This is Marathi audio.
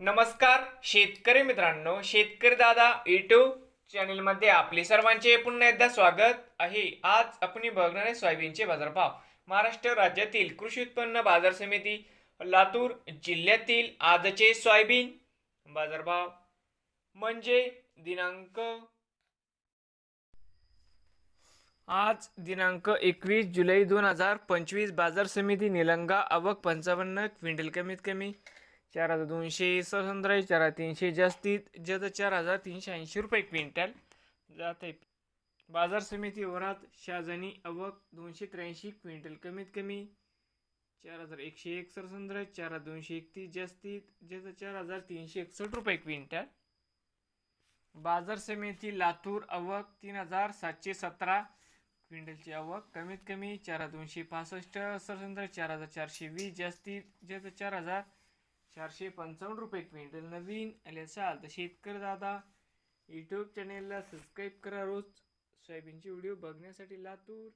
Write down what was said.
नमस्कार शेतकरी मित्रांनो शेतकरी दादा यूट्यूब चॅनलमध्ये आपले सर्वांचे पुन्हा एकदा स्वागत आहे. आज आपण बघणार आहे सोयाबीनचे बाजारभाव. महाराष्ट्र राज्यातील कृषी उत्पन्न बाजार समिती लातूर जिल्ह्यातील आजचे सोयाबीन बाजारभाव म्हणजे दिनांक आज दिनांक एकवीस जुलै दोन हजार पंचवीस बाजार समिती निलंगा आवक पंचावन्न क्विंटल कमीत कमी चार हजार दोनशे सतरा चार हजार तीनशे जास्तीत जास्त चार हजार तीनशे ऐंशी रुपये क्विंटल. जात आहे. बाजार समिती वरात शाजनी अवक दोनशे त्र्याऐंशी क्विंटल कमीत कमी. चार हजार एकशे एक सरसंद्र चार हजार दोनशे एकतीस जास्तीत जास्त चार हजार तीनशे एकसष्ट रुपये क्विंटल. बाजार समिती लातूर आवक तीन हजार सातशे सतरा क्विंटलची आवक कमीत कमी चार हजार दोनशे पासष्ट सरसंद्र चार हजार चारशे वीस जास्तीत जास्त चार हजार चारशे पंचावन्न रुपये क्विंटल. नवीन आले असाल तर शेतकरी दादा यूट्यूब चॅनेलला सबस्क्राईब करा रोज. सोयाबीनचे व्हिडिओ बघण्यासाठी लातूर